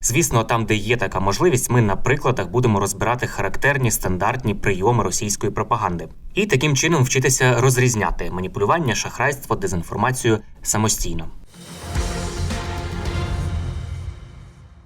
Звісно, там, де є така можливість, ми на прикладах будемо розбирати характерні стандартні прийоми російської пропаганди і таким чином вчитися розрізняти маніпулювання, шахрайство, дезінформацію самостійно.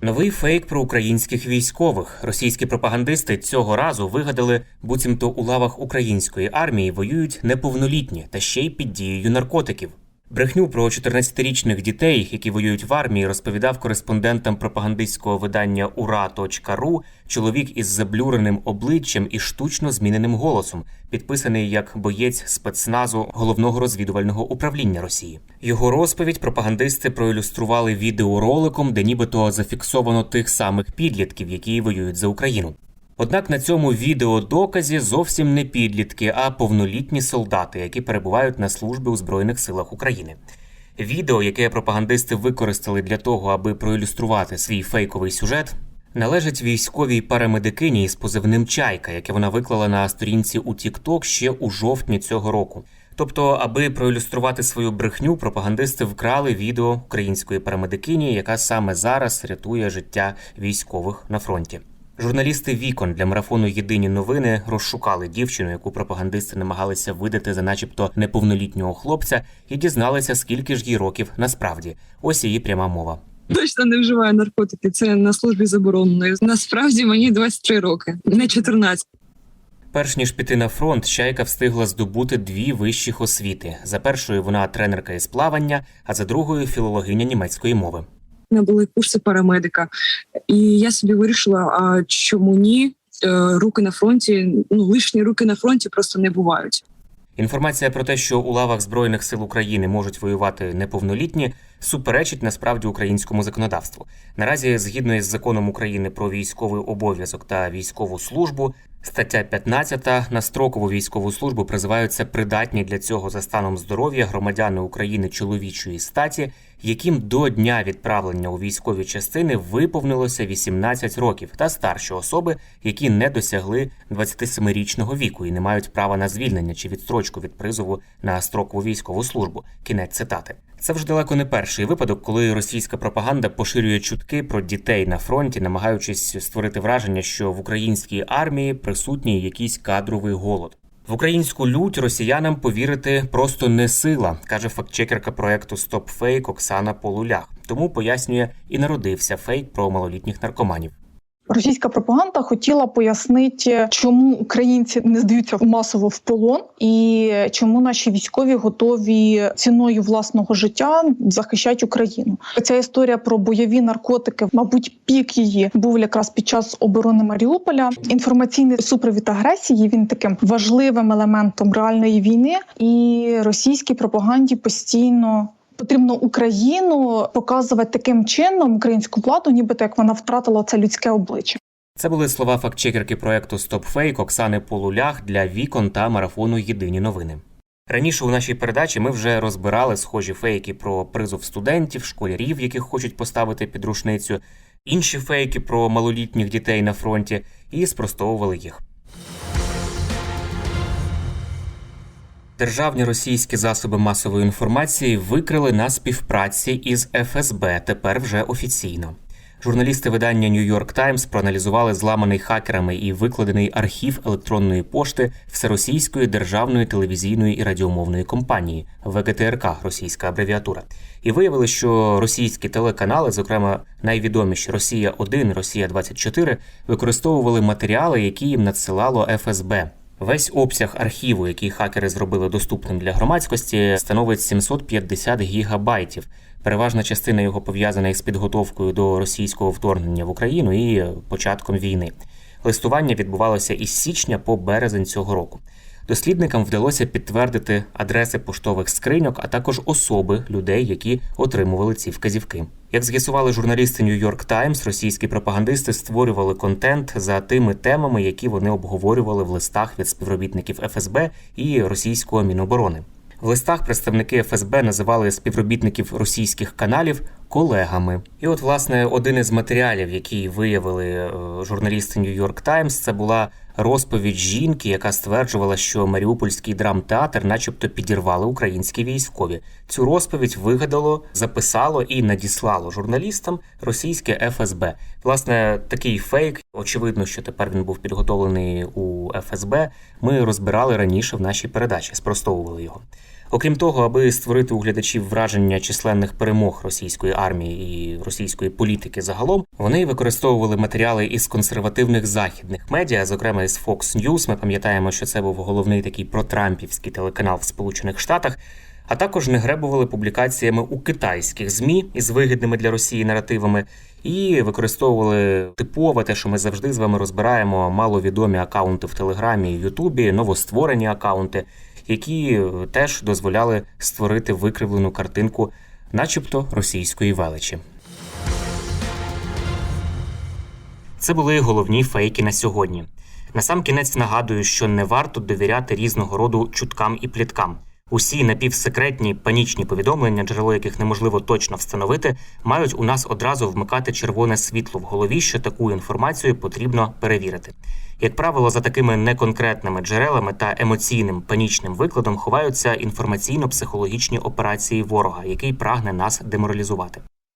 Новий фейк про українських військових. Російські пропагандисти цього разу вигадали, буцімто у лавах української армії воюють неповнолітні та ще й під дією наркотиків. Брехню про 14-річних дітей, які воюють в армії, розповідав кореспондентам пропагандистського видання Ура.ру чоловік із заблюреним обличчям і штучно зміненим голосом, підписаний як боєць спецназу головного розвідувального управління Росії. Його розповідь пропагандисти проілюстрували відеороликом, де нібито зафіксовано тих самих підлітків, які воюють за Україну. Однак на цьому відеодоказі зовсім не підлітки, а повнолітні солдати, які перебувають на службі у Збройних силах України. Відео, яке пропагандисти використали для того, аби проілюструвати свій фейковий сюжет, належить військовій парамедикині із позивним Чайка, яке вона виклала на сторінці у TikTok ще у жовтні цього року. Тобто, аби проілюструвати свою брехню, пропагандисти вкрали відео української парамедикині, яка саме зараз рятує життя військових на фронті. Журналісти вікон для марафону Єдині новини розшукали дівчину, яку пропагандисти намагалися видати за начебто неповнолітнього хлопця, і дізналися, скільки ж їй років насправді. Ось її пряма мова. Точно не вживаю наркотики. Це на службі заборонено. Насправді мені 23 роки, не 14. Перш ніж піти на фронт, Чайка встигла здобути дві вищих освіти. За першою вона тренерка із плавання, а за другою філологиня німецької мови. Мене були курси парамедика, і я собі вирішила, а чому ні? Е, Руки на фронті, ну лишні руки на фронті просто не бувають. Інформація про те, що у лавах Збройних сил України можуть воювати неповнолітні, суперечить насправді українському законодавству. Наразі, згідно із законом України про військовий обов'язок та військову службу, стаття 15 на строкову військову службу призиваються придатні для цього за станом здоров'я громадяни України чоловічої статі, яким до дня відправлення у військові частини виповнилося 18 років, та старші особи, які не досягли 27-річного віку і не мають права на звільнення чи відстрочку від призову на строкову військову службу. Кінець цитати. Це вже далеко не перший випадок, коли російська пропаганда поширює чутки про дітей на фронті, намагаючись створити враження, що в українській армії присутній якийсь кадровий голод. В українську лють росіянам повірити просто не сила, каже фактчекерка проекту StopFake Оксана Полулях. Тому пояснює і народився фейк про малолітніх наркоманів. Російська пропаганда хотіла пояснити, чому українці не здаються масово в полон, і чому наші військові готові ціною власного життя захищати Україну. Ця історія про бойові наркотики, мабуть, пік її був якраз під час оборони Маріуполя. Інформаційний супровід агресії він таким важливим елементом реальної війни, і російській пропаганді постійно. Потрібно Україну показувати таким чином українську владу, нібито як вона втратила це людське обличчя. Це були слова фактчекерки проекту StopFake Оксани Полулях для вікон та марафону Єдині новини. Раніше у нашій передачі ми вже розбирали схожі фейки про призов студентів, школярів, яких хочуть поставити під рушницю, інші фейки про малолітніх дітей на фронті, і спростовували їх. Державні російські засоби масової інформації викрили на співпраці із ФСБ тепер вже офіційно. Журналісти видання New York Times проаналізували зламаний хакерами і викладений архів електронної пошти Всеросійської державної телевізійної і радіомовної компанії ВГТРК, російська абревіатура, і виявили, що російські телеканали, зокрема найвідоміші Росія 1 Росія 24 використовували матеріали, які їм надсилало ФСБ. Весь обсяг архіву, який хакери зробили доступним для громадськості, становить 750 гігабайтів. Переважна частина його пов'язана із підготовкою до російського вторгнення в Україну і початком війни. Листування відбувалося із січня по березень цього року. Дослідникам вдалося підтвердити адреси поштових скриньок, а також особи людей, які отримували ці вказівки. Як з'ясували журналісти New York Times, російські пропагандисти створювали контент за тими темами, які вони обговорювали в листах від співробітників ФСБ і російського міноборони. В листах представники ФСБ називали співробітників російських каналів колегами. І от, власне, один із матеріалів, який виявили е, журналісти York Times, це була розповідь жінки, яка стверджувала, що Маріупольський драмтеатр, начебто, підірвали українські військові. Цю розповідь вигадало, записало і надіслало журналістам російське ФСБ. Власне, такий фейк. Очевидно, що тепер він був підготовлений у ФСБ. Ми розбирали раніше в нашій передачі, спростовували його. Окрім того, аби створити у глядачів враження численних перемог російської армії і російської політики загалом, вони використовували матеріали із консервативних західних медіа, зокрема із Fox News. Ми пам'ятаємо, що це був головний такий протрампівський телеканал в Сполучених Штатах. А також не гребували публікаціями у китайських змі із вигідними для Росії наративами, і використовували типове те, що ми завжди з вами розбираємо маловідомі акаунти в Телеграмі і Ютубі, новостворені акаунти, які е, теж дозволяли створити викривлену картинку, начебто російської величі. Це були головні фейки на сьогодні. Насамкінець нагадую, що не варто довіряти різного роду чуткам і пліткам. Усі напівсекретні панічні повідомлення, джерело яких неможливо точно встановити, мають у нас одразу вмикати червоне світло в голові, що таку інформацію потрібно перевірити. Як правило, за такими неконкретними джерелами та емоційним панічним викладом ховаються інформаційно-психологічні операції ворога, який прагне нас деморалізувати.